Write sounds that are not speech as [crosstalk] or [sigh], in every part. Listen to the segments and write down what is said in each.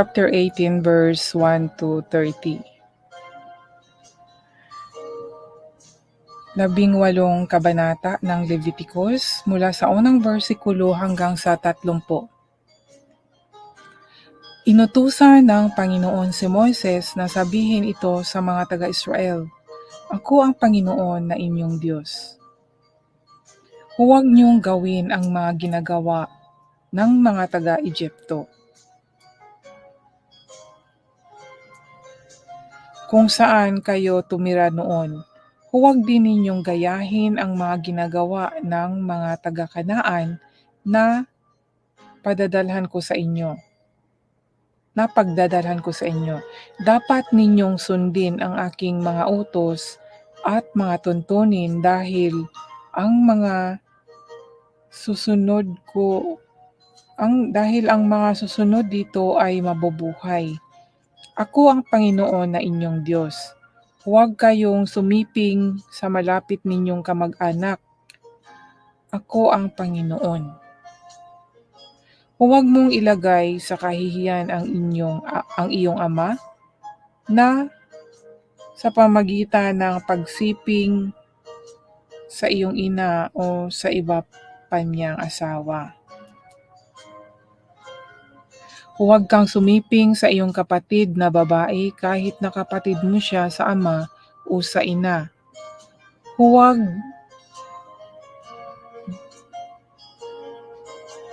chapter 18 verse 1 to 30. Labing walong kabanata ng Leviticus mula sa unang versikulo hanggang sa tatlumpo. Inutusan ng Panginoon si Moises na sabihin ito sa mga taga-Israel, Ako ang Panginoon na inyong Diyos. Huwag niyong gawin ang mga ginagawa ng mga taga-Egypto kung saan kayo tumira noon. Huwag din ninyong gayahin ang mga ginagawa ng mga taga-Kanaan na padadalhan ko sa inyo. Na pagdadalhan ko sa inyo. Dapat ninyong sundin ang aking mga utos at mga tuntunin dahil ang mga susunod ko ang dahil ang mga susunod dito ay mabubuhay. Ako ang Panginoon na inyong Diyos. Huwag kayong sumiping sa malapit ninyong kamag-anak. Ako ang Panginoon. Huwag mong ilagay sa kahihiyan ang inyong ang iyong ama na sa pamagitan ng pagsiping sa iyong ina o sa iba pa niyang asawa. Huwag kang sumiping sa iyong kapatid na babae kahit na kapatid mo siya sa ama o sa ina. Huwag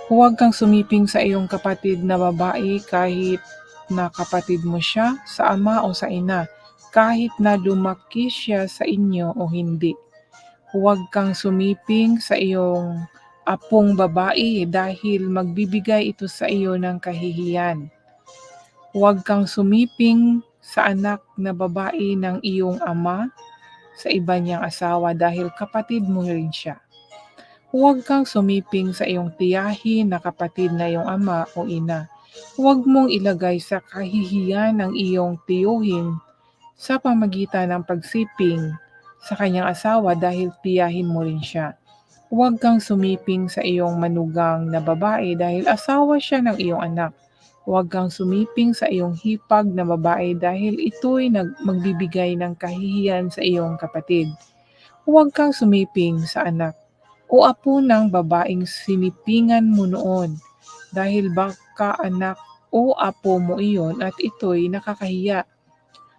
Huwag kang sumiping sa iyong kapatid na babae kahit na kapatid mo siya sa ama o sa ina, kahit na lumaki siya sa inyo o hindi. Huwag kang sumiping sa iyong apong babae dahil magbibigay ito sa iyo ng kahihiyan. Huwag kang sumiping sa anak na babae ng iyong ama sa iba niyang asawa dahil kapatid mo rin siya. Huwag kang sumiping sa iyong tiyahin na kapatid na iyong ama o ina. Huwag mong ilagay sa kahihiyan ng iyong tiyuhin sa pamagitan ng pagsiping sa kanyang asawa dahil tiyahin mo rin siya. Huwag kang sumiping sa iyong manugang na babae dahil asawa siya ng iyong anak. Huwag kang sumiping sa iyong hipag na babae dahil ito'y magbibigay ng kahihiyan sa iyong kapatid. Huwag kang sumiping sa anak o apo ng babaeng sinipingan mo noon dahil baka anak o apo mo iyon at ito'y nakakahiya.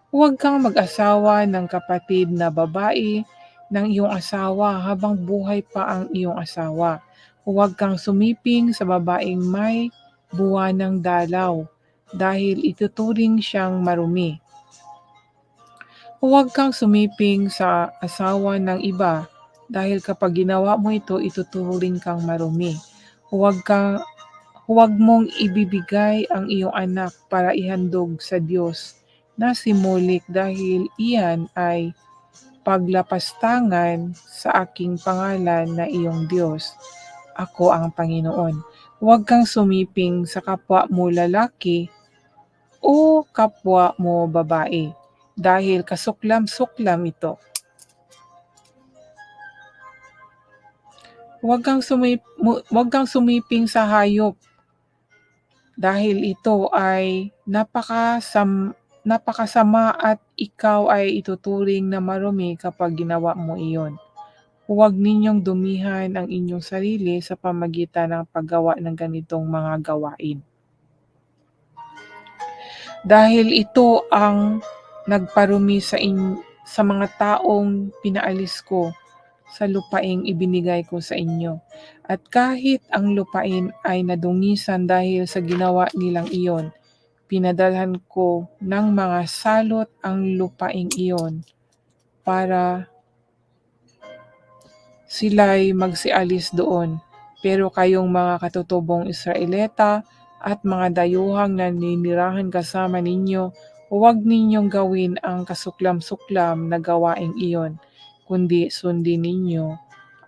Huwag kang mag-asawa ng kapatid na babae ng iyong asawa habang buhay pa ang iyong asawa. Huwag kang sumiping sa babaeng may buwan ng dalaw dahil ituturing siyang marumi. Huwag kang sumiping sa asawa ng iba dahil kapag ginawa mo ito, ituturing kang marumi. Huwag kang huwag mong ibibigay ang iyong anak para ihandog sa Diyos na simulik dahil iyan ay paglapastangan sa aking pangalan na iyong Diyos. Ako ang Panginoon. Huwag kang sumiping sa kapwa mo lalaki o kapwa mo babae dahil kasuklam-suklam ito. Huwag kang, sumip, huwag kang sumiping sa hayop dahil ito ay napakasam, napakasama at ikaw ay ituturing na marumi kapag ginawa mo iyon. Huwag ninyong dumihan ang inyong sarili sa pamagitan ng paggawa ng ganitong mga gawain. Dahil ito ang nagparumi sa, in, sa mga taong pinaalis ko sa lupaing ibinigay ko sa inyo. At kahit ang lupain ay nadungisan dahil sa ginawa nilang iyon, pinadalhan ko ng mga salot ang lupaing iyon para sila'y magsialis doon. Pero kayong mga katutubong Israelita at mga dayuhang naninirahan kasama ninyo, huwag ninyong gawin ang kasuklam-suklam na gawaing iyon kundi sundin ninyo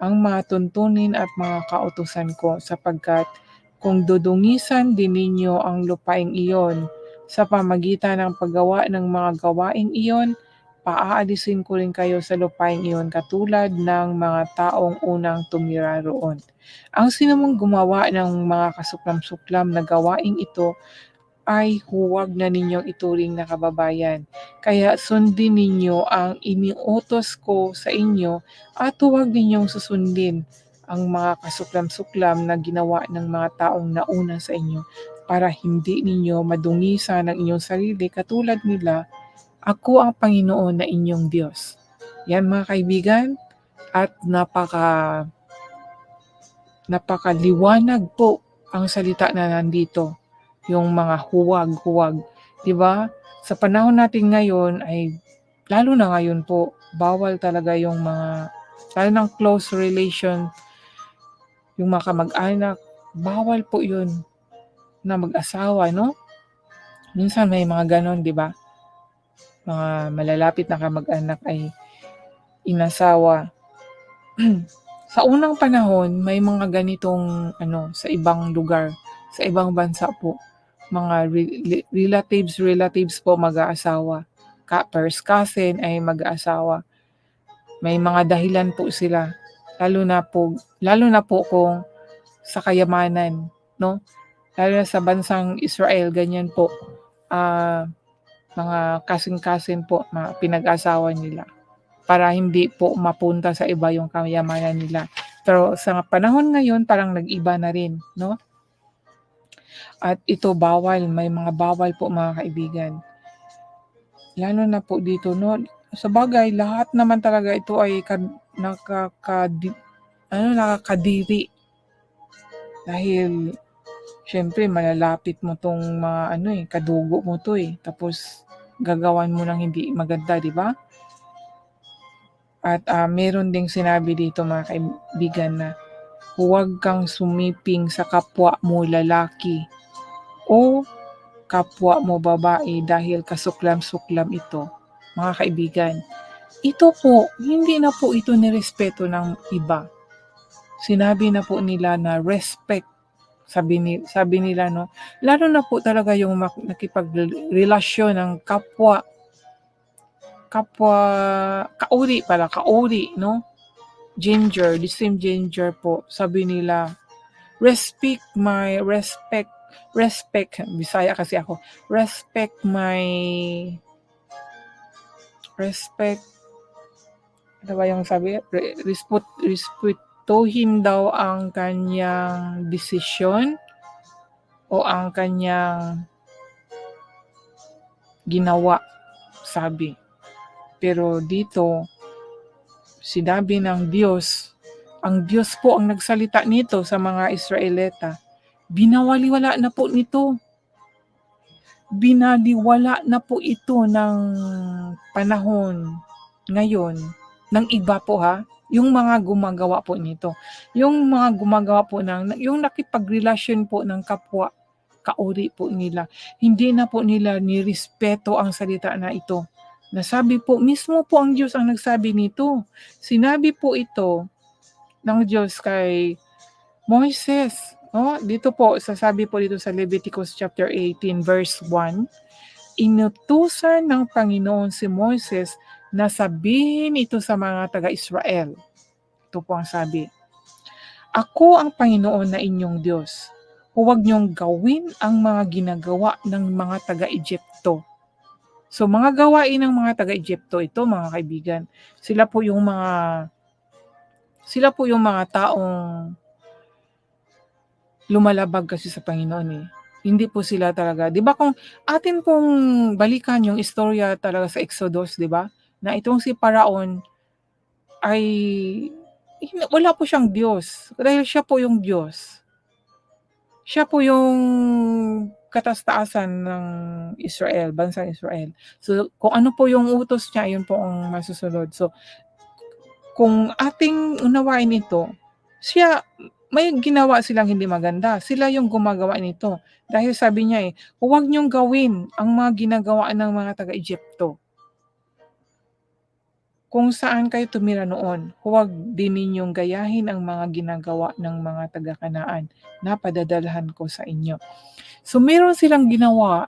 ang mga tuntunin at mga kautusan ko sapagkat kung dudungisan din ninyo ang lupaing iyon sa pamagitan ng paggawa ng mga gawaing iyon, paaalisin ko rin kayo sa lupaing iyon katulad ng mga taong unang tumira roon. Ang sinumang gumawa ng mga kasuklam-suklam na gawaing ito ay huwag na ninyong ituring na kababayan. Kaya sundin ninyo ang iniutos ko sa inyo at huwag ninyong susundin ang mga kasuklam-suklam na ginawa ng mga taong nauna sa inyo para hindi ninyo madungisan ang inyong sarili katulad nila, ako ang Panginoon na inyong Diyos. Yan mga kaibigan, at napaka napakaliwanag po ang salita na nandito, yung mga huwag-huwag, 'di ba? Sa panahon natin ngayon ay lalo na ngayon po, bawal talaga yung mga lalo ng close relation, yung mga kamag-anak, bawal po 'yun na mag-asawa, no? Minsan may mga ganon, 'di ba? Mga malalapit na kamag-anak ay inasawa. [clears throat] sa unang panahon, may mga ganitong ano sa ibang lugar, sa ibang bansa po. Mga re- relatives, relatives po mag-aasawa. Ka first cousin ay mag-aasawa. May mga dahilan po sila. Lalo na po, lalo na po kung sa kayamanan, no? Lalo na sa bansang Israel, ganyan po. Ah, mga kasing-kasin po, mga pinag-asawa nila para hindi po mapunta sa iba yung kayamanan nila. Pero sa panahon ngayon, parang nag-iba na rin, no? At ito bawal, may mga bawal po mga kaibigan. Lalo na po dito, no? Sa bagay, lahat naman talaga ito ay nakakadi, ano, nakakadiri. Dahil, syempre, malalapit mo tong mga, ano eh, kadugo mo to eh. Tapos, gagawan mo ng hindi maganda, di ba? At uh, meron ding sinabi dito mga kaibigan na huwag kang sumiping sa kapwa mo lalaki o kapwa mo babae dahil kasuklam-suklam ito. Mga kaibigan, ito po, hindi na po ito nirespeto ng iba. Sinabi na po nila na respect sabi ni sabi nila no lalo na po talaga yung nakipagrelasyon ng kapwa kapwa kauri pala, kauri, no? Ginger, the same ginger po. Sabi nila, respect my, respect, respect, Bisaya kasi ako, respect my, respect, ano yung sabi? Respect, respetuhin daw ang kanyang desisyon o ang kanyang ginawa, sabi. Pero dito, sinabi ng Diyos, ang Diyos po ang nagsalita nito sa mga Israelita. Binawaliwala na po nito. Binaliwala na po ito ng panahon ngayon ng iba po ha, yung mga gumagawa po nito. Yung mga gumagawa po ng, yung nakipagrelasyon po ng kapwa, kauri po nila. Hindi na po nila nirespeto ang salita na ito. Nasabi po, mismo po ang Diyos ang nagsabi nito. Sinabi po ito ng Diyos kay Moises. Oh, dito po, sasabi po dito sa Leviticus chapter 18 verse 1, inutusan ng Panginoon si Moises na sabihin ito sa mga taga-Israel. Ito po ang sabi. Ako ang Panginoon na inyong Diyos. Huwag niyong gawin ang mga ginagawa ng mga taga-Egypto So mga gawain ng mga taga-Egypto ito mga kaibigan. Sila po yung mga sila po yung mga taong lumalabag kasi sa Panginoon eh. Hindi po sila talaga. 'Di ba kung atin pong balikan yung istorya talaga sa Exodus, 'di ba? Na itong si Paraon ay wala po siyang Diyos. Dahil siya po yung Diyos. Siya po yung katastaasan ng Israel, bansang Israel. So, kung ano po yung utos niya, yun po ang masusunod. So, kung ating unawain ito, siya, may ginawa silang hindi maganda. Sila yung gumagawa nito. Dahil sabi niya eh, huwag niyong gawin ang mga ginagawa ng mga taga-Egypto. Kung saan kayo tumira noon, huwag din ninyong gayahin ang mga ginagawa ng mga taga-kanaan na padadalhan ko sa inyo. So meron silang ginawa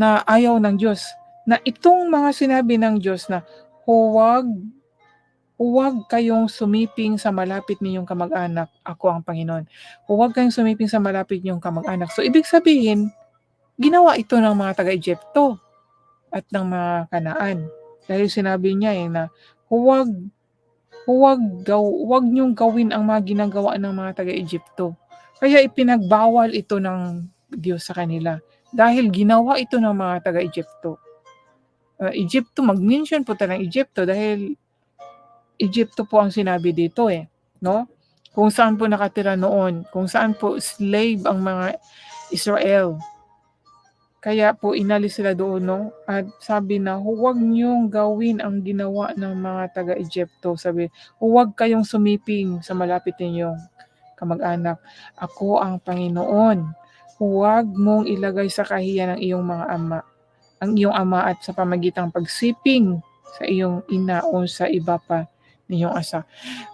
na ayaw ng Diyos. Na itong mga sinabi ng Diyos na huwag Huwag kayong sumiping sa malapit ninyong kamag-anak, ako ang Panginoon. Huwag kayong sumiping sa malapit ninyong kamag-anak. So, ibig sabihin, ginawa ito ng mga taga-Egypto at ng mga kanaan. Dahil sinabi niya eh na huwag huwag gaw, huwag niyong gawin ang mga ginagawa ng mga taga-Egypto. Kaya ipinagbawal ito ng Diyos sa kanila dahil ginawa ito ng mga taga-Egypto. Uh, Egypto, mag-mention po tayo ng Egypto dahil Egypto po ang sinabi dito eh, no? Kung saan po nakatira noon, kung saan po slave ang mga Israel. Kaya po inalis sila doon, no? At sabi na, huwag niyong gawin ang ginawa ng mga taga-Egypto. Sabi, huwag kayong sumiping sa malapit ninyong kamag-anak. Ako ang Panginoon. Huwag mong ilagay sa kahiyan ng iyong mga ama, ang iyong ama at sa pamagitang pagsiping sa iyong ina o sa iba pa ninyong asa.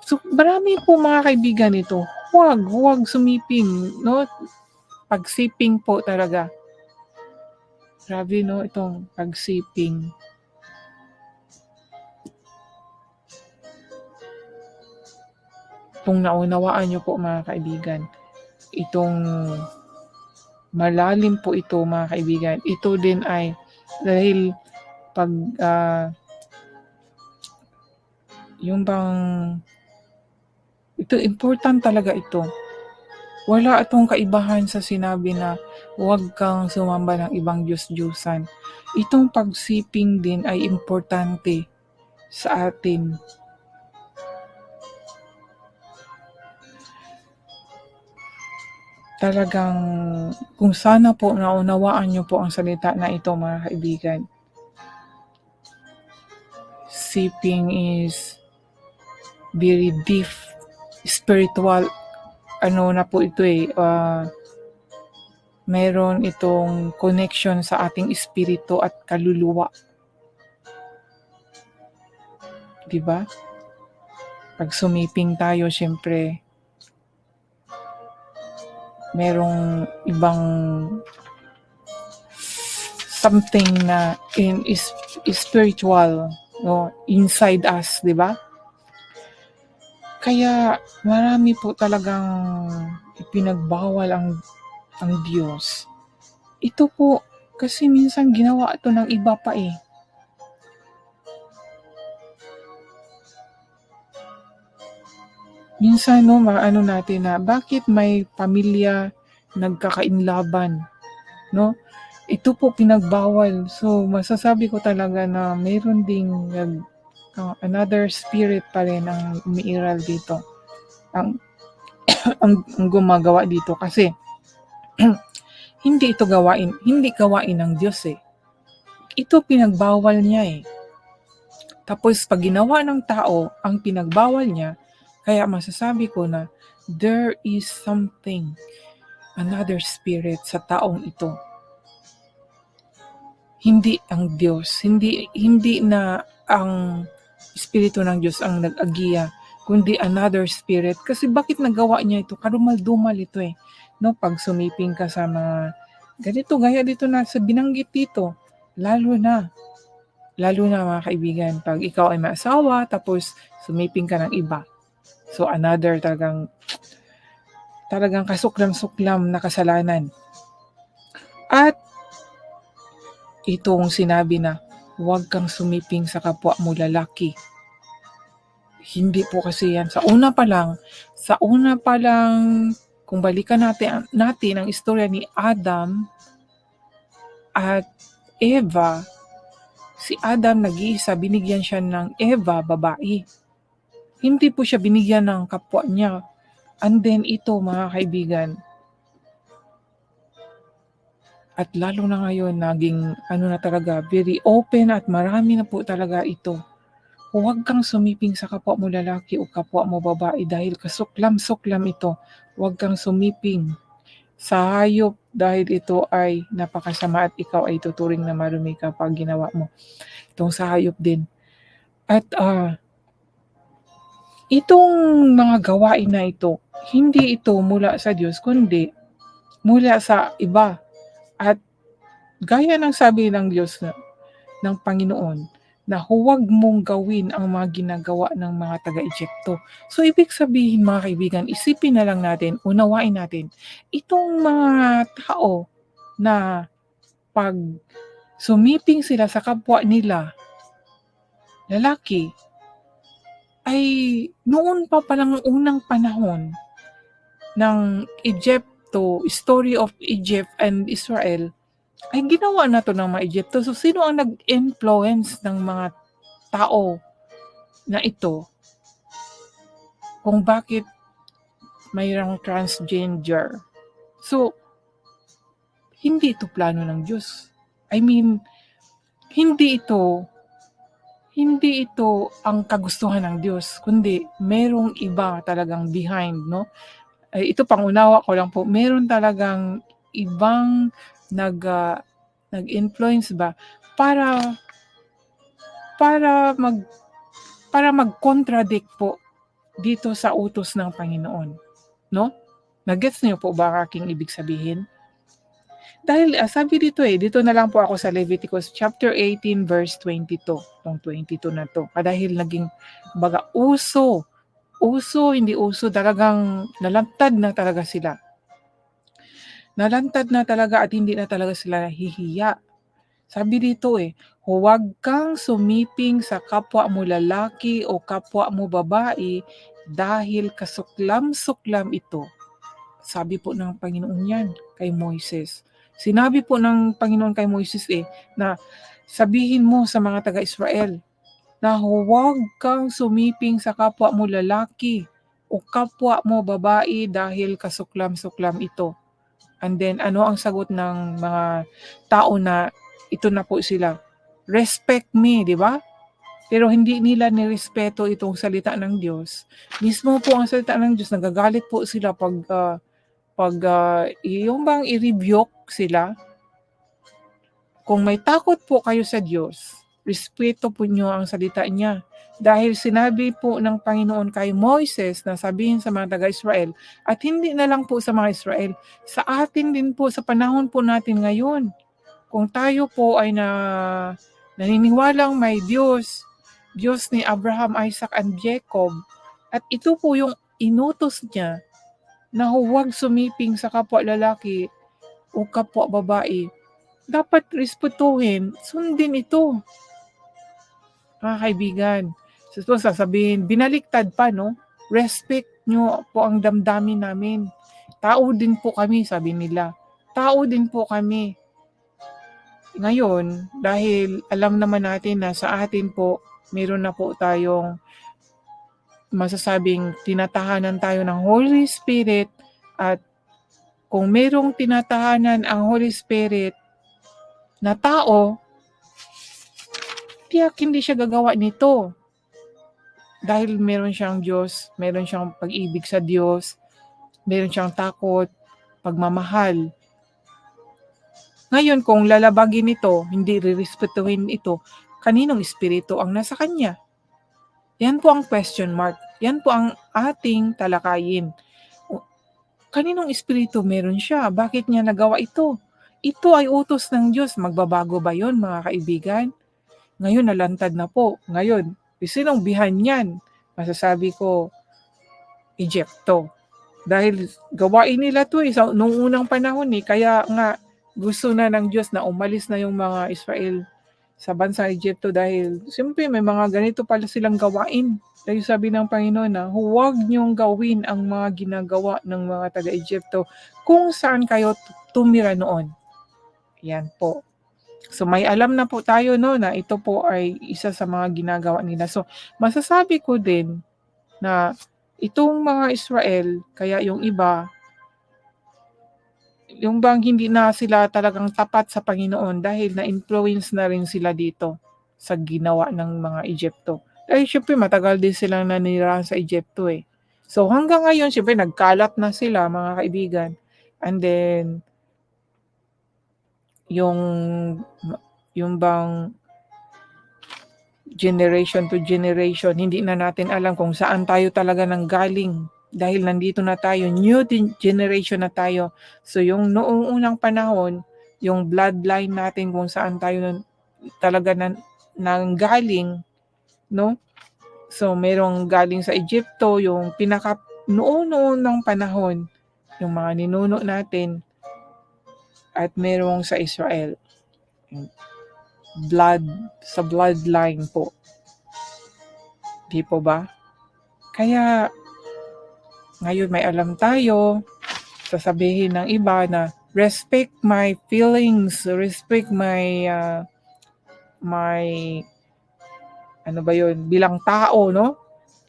So, marami po mga kaibigan ito. Huwag, huwag sumiping, no? Pagsiping po talaga. Grabe, no? Itong pagsiping. Kung naunawaan nyo po mga kaibigan, itong malalim po ito mga kaibigan. Ito din ay dahil pag uh, yung bang ito important talaga ito. Wala itong kaibahan sa sinabi na huwag kang sumamba ng ibang Diyos-Diyosan. Itong pagsiping din ay importante sa atin talagang kung sana po naunawaan niyo po ang salita na ito mga kaibigan. Sipping is very deep spiritual ano na po ito eh uh, meron itong connection sa ating espiritu at kaluluwa. 'Di ba? Pag sumiping tayo, syempre, merong ibang something na in is, is spiritual no inside us, 'di ba? Kaya marami po talagang ipinagbawal ang ang Diyos. Ito po kasi minsan ginawa ito ng iba pa eh. minsan no, maano natin na bakit may pamilya nagkakainlaban, no? Ito po pinagbawal. So, masasabi ko talaga na mayroon ding nag, another spirit pa rin ang umiiral dito. Ang, [clears throat] ang, ang gumagawa dito kasi [clears throat] hindi ito gawain, hindi gawain ng Diyos eh. Ito pinagbawal niya eh. Tapos pag ginawa ng tao ang pinagbawal niya, kaya masasabi ko na there is something, another spirit sa taong ito. Hindi ang Diyos, hindi hindi na ang espiritu ng Diyos ang nag-agiya, kundi another spirit. Kasi bakit nagawa niya ito? Karumal-dumal ito eh. No, pag sumiping ka sa mga ganito, gaya dito na sa binanggit dito, lalo na lalo na mga kaibigan, pag ikaw ay maasawa, tapos sumiping ka ng iba, So another talagang talagang kasuklam-suklam na kasalanan. At itong sinabi na huwag kang sumiping sa kapwa mo lalaki. Hindi po kasi yan. Sa una pa lang, sa una pa lang, kung balikan natin, natin ang istorya ni Adam at Eva, si Adam nag-iisa, binigyan siya ng Eva, babae. Hindi po siya binigyan ng kapwa niya. And then ito mga kaibigan, at lalo na ngayon, naging ano na talaga, very open at marami na po talaga ito. Huwag kang sumiping sa kapwa mo lalaki o kapwa mo babae dahil kasuklam-suklam ito. Huwag kang sumiping sa hayop dahil ito ay napakasama at ikaw ay tuturing na marumi kapag ginawa mo. Itong sa hayop din. At uh, Itong mga gawain na ito, hindi ito mula sa Diyos kundi mula sa iba. At gaya ng sabi ng Diyos na, ng Panginoon na huwag mong gawin ang mga ginagawa ng mga taga-Egypto. So, ibig sabihin mga kaibigan, isipin na lang natin, unawain natin, itong mga tao na pag sumiping sila sa kapwa nila, lalaki, ay noon pa palang unang panahon ng Egypto, story of Egypt and Israel, ay ginawa na to ng mga Egypto. So, sino ang nag-influence ng mga tao na ito kung bakit mayroong transgender? So, hindi ito plano ng Diyos. I mean, hindi ito hindi ito ang kagustuhan ng Diyos, kundi merong iba talagang behind, no? Ay, ito pangunawa ko lang po, meron talagang ibang nag uh, nag-influence ba para para mag para mag-contradict po dito sa utos ng Panginoon, no? Nagets niyo po ba aking ibig sabihin? Dahil uh, sabi dito eh, dito na lang po ako sa Leviticus chapter 18 verse 22. Tong 22 na to. Dahil naging baga uso, uso, hindi uso, talagang nalantad na talaga sila. Nalantad na talaga at hindi na talaga sila hihiya. Sabi dito eh, huwag kang sumiping sa kapwa mo lalaki o kapwa mo babae dahil kasuklam-suklam ito. Sabi po ng Panginoon yan kay Moises. Sinabi po ng Panginoon kay Moises eh, na sabihin mo sa mga taga-Israel na huwag kang sumiping sa kapwa mo lalaki o kapwa mo babae dahil kasuklam-suklam ito. And then ano ang sagot ng mga tao na ito na po sila? Respect me, di ba? Pero hindi nila nirespeto itong salita ng Diyos. Mismo po ang salita ng Diyos, nagagalit po sila pag uh, pag uh, yung bang i-rebuke sila, kung may takot po kayo sa Diyos, respeto po nyo ang salita niya. Dahil sinabi po ng Panginoon kay Moises na sabihin sa mga taga-Israel, at hindi na lang po sa mga Israel, sa atin din po, sa panahon po natin ngayon. Kung tayo po ay na naniniwalang may Diyos, Diyos ni Abraham, Isaac, and Jacob, at ito po yung inutos niya na huwag sumiping sa kapwa lalaki o kapwa babae. Dapat respetuhin, sundin ito. Mga kaibigan, so, sasabihin, binaliktad pa, no? Respect nyo po ang damdamin namin. Tao din po kami, sabi nila. Tao din po kami. Ngayon, dahil alam naman natin na sa atin po, meron na po tayong masasabing tinatahanan tayo ng Holy Spirit at kung merong tinatahanan ang Holy Spirit na tao, tiyak hindi siya gagawa nito. Dahil meron siyang Diyos, meron siyang pag-ibig sa Diyos, meron siyang takot, pagmamahal. Ngayon, kung lalabagin ito, hindi rirespetuhin ito, kaninong espiritu ang nasa kanya? Yan po ang question mark. Yan po ang ating talakayin. Kaninong espiritu meron siya? Bakit niya nagawa ito? Ito ay utos ng Diyos. Magbabago ba yon mga kaibigan? Ngayon, nalantad na po. Ngayon, sinong bihan yan? Masasabi ko, Egypto. Dahil gawain nila to eh, sa, nung unang panahon eh, kaya nga gusto na ng Diyos na umalis na yung mga Israel sa bansa Egypto dahil siyempre may mga ganito pala silang gawain. Dahil sabi ng Panginoon na huwag niyong gawin ang mga ginagawa ng mga taga-Egypto kung saan kayo tumira noon. Yan po. So may alam na po tayo no na ito po ay isa sa mga ginagawa nila. So masasabi ko din na itong mga Israel, kaya yung iba yung bang hindi na sila talagang tapat sa Panginoon dahil na-influence na rin sila dito sa ginawa ng mga Egypto. Eh, syempre, matagal din silang nanirahan sa Egypto eh. So, hanggang ngayon, syempre, nagkalat na sila, mga kaibigan. And then, yung, yung bang generation to generation, hindi na natin alam kung saan tayo talaga nang galing dahil nandito na tayo, new generation na tayo. So yung noong unang panahon, yung bloodline natin kung saan tayo talaga na nanggaling, no? So, merong galing sa Egypto, yung pinaka noon-noon ng panahon, yung mga ninuno natin, at merong sa Israel. Blood, sa bloodline po. Di po ba? Kaya, ngayon may alam tayo, sasabihin ng iba na respect my feelings, respect my uh, my ano ba yun, bilang tao, no?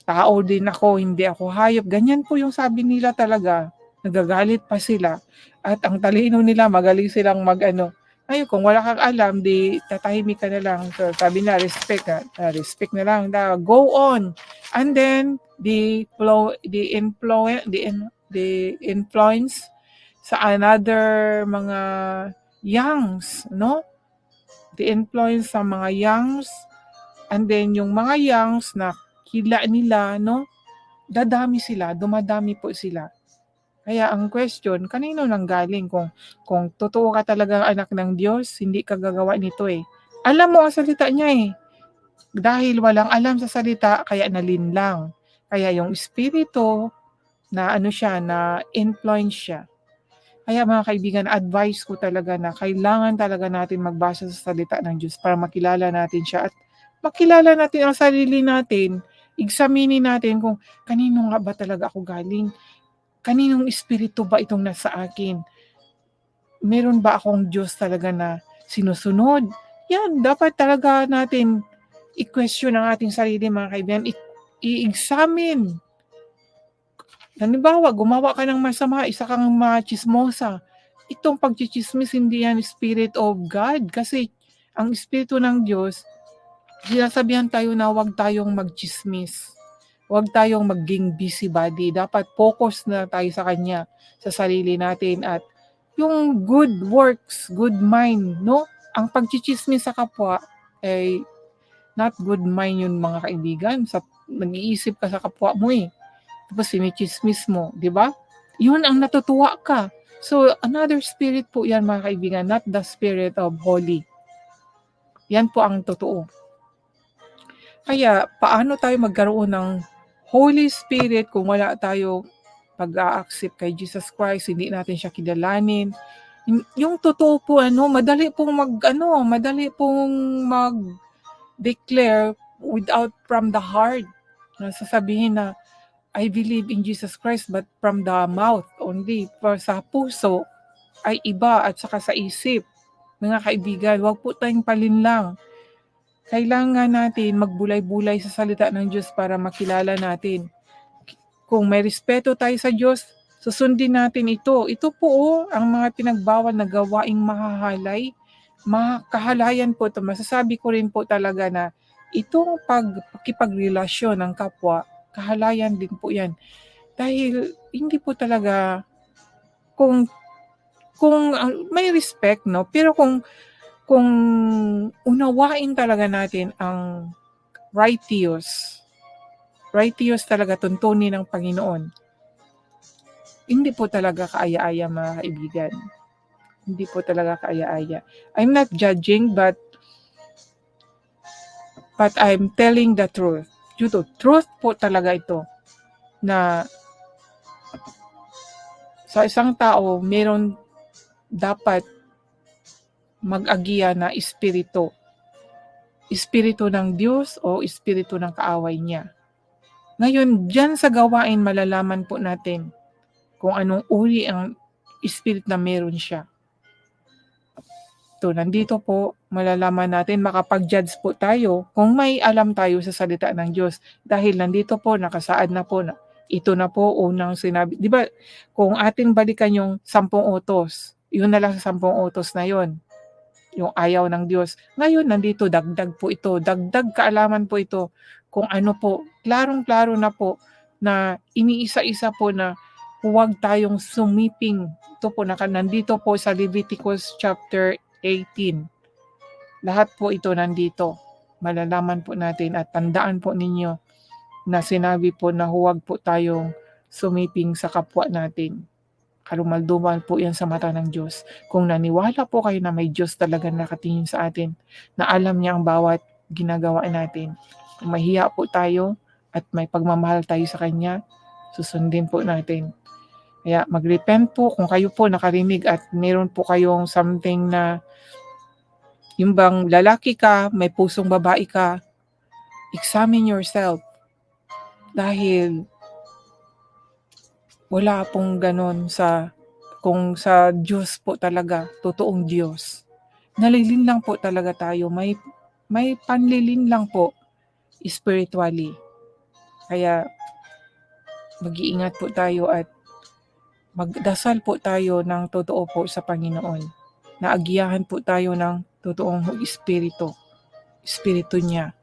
Tao din ako, hindi ako hayop. Ganyan po yung sabi nila talaga. Nagagalit pa sila. At ang talino nila, magaling silang mag ano. Ay, kung wala kang alam, di tatahimik ka na lang. So, sabi na, respect na. Uh, respect na lang. Na, go on. And then, the flow, the influence, the, in, the influence sa another mga youngs, no? The influence sa mga youngs And then yung mga youngs na kila nila, no? Dadami sila, dumadami po sila. Kaya ang question, kanino nang galing kung kung totoo ka talaga anak ng Diyos, hindi ka gagawa nito eh. Alam mo ang salita niya eh. Dahil walang alam sa salita, kaya nalinlang. Kaya yung espiritu na ano siya, na influence siya. Kaya mga kaibigan, advice ko talaga na kailangan talaga natin magbasa sa salita ng Diyos para makilala natin siya at makilala natin ang sarili natin, examinin natin kung kanino nga ba talaga ako galing, kaninong espiritu ba itong nasa akin, meron ba akong Diyos talaga na sinusunod, yan, dapat talaga natin i-question ang ating sarili mga kaibigan, i-examine. Halimbawa, gumawa ka ng masama, isa kang machismosa. Itong pagchichismis, hindi yan spirit of God. Kasi ang espiritu ng Diyos, sinasabihan tayo na huwag tayong magchismis. Huwag tayong maging busybody. Dapat focus na tayo sa Kanya, sa sarili natin at yung good works, good mind, no? Ang pagchichismis sa kapwa ay not good mind yun mga kaibigan. Sa, nag-iisip ka sa kapwa mo eh. Tapos sinichismis mo, di ba? Yun ang natutuwa ka. So, another spirit po yan mga kaibigan, not the spirit of holy. Yan po ang totoo. Kaya paano tayo magkaroon ng Holy Spirit kung wala tayo pag-a-accept kay Jesus Christ, hindi natin siya kilalanin. Yung totoo po ano, madali pong mag ano, madali pong mag declare without from the heart. Na sasabihin na I believe in Jesus Christ but from the mouth only. For sa puso ay iba at saka sa isip. Mga kaibigan, wag po tayong palinlang kailangan natin magbulay-bulay sa salita ng Diyos para makilala natin. Kung may respeto tayo sa Diyos, susundin natin ito. Ito po oh, ang mga pinagbawal na gawaing mahahalay. Makahalayan po ito. Masasabi ko rin po talaga na itong pagkipagrelasyon ng kapwa, kahalayan din po yan. Dahil hindi po talaga kung kung uh, may respect no pero kung kung unawain talaga natin ang righteous, righteous talaga tuntunin ng Panginoon, hindi po talaga kaaya-aya mga kaibigan. Hindi po talaga kaaya-aya. I'm not judging but but I'm telling the truth. Due to truth po talaga ito na sa isang tao meron dapat mag-agiya na espiritu. Espiritu ng Diyos o espiritu ng kaaway niya. Ngayon, dyan sa gawain malalaman po natin kung anong uri ang spirit na meron siya. To, nandito po, malalaman natin, makapag-judge po tayo kung may alam tayo sa salita ng Diyos. Dahil nandito po, nakasaad na po na ito na po unang sinabi. Di ba, kung ating balikan yung sampung utos, yun na lang sa sampung utos na yon yung ayaw ng Diyos. Ngayon, nandito, dagdag po ito. Dagdag kaalaman po ito kung ano po. Klarong-klaro na po na iniisa-isa po na huwag tayong sumiping. Ito po, naka, nandito po sa Leviticus chapter 18. Lahat po ito nandito. Malalaman po natin at tandaan po ninyo na sinabi po na huwag po tayong sumiping sa kapwa natin. Karumaldumal po yan sa mata ng Diyos. Kung naniwala po kayo na may Diyos talaga nakatingin sa atin, na alam niya ang bawat ginagawa natin. Mahiya po tayo at may pagmamahal tayo sa Kanya, susundin po natin. Kaya mag-repent po kung kayo po nakarinig at meron po kayong something na yung bang lalaki ka, may pusong babae ka, examine yourself. Dahil wala pong ganon sa kung sa Diyos po talaga, totoong Diyos. Nalilin lang po talaga tayo. May may panlilin lang po spiritually. Kaya mag-iingat po tayo at magdasal po tayo ng totoo po sa Panginoon. Naagiyahan po tayo ng totoong espiritu. Espiritu niya.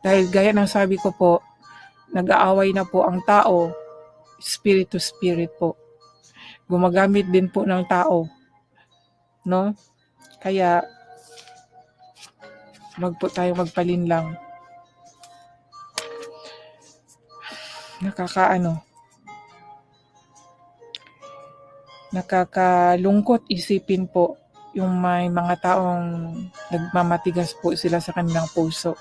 Dahil gaya ng sabi ko po, nag-aaway na po ang tao, spirit to spirit po. Gumagamit din po ng tao. No? Kaya, wag po tayo magpalinlang. Nakakaano, nakakalungkot isipin po yung may mga taong nagmamatigas po sila sa kanilang puso.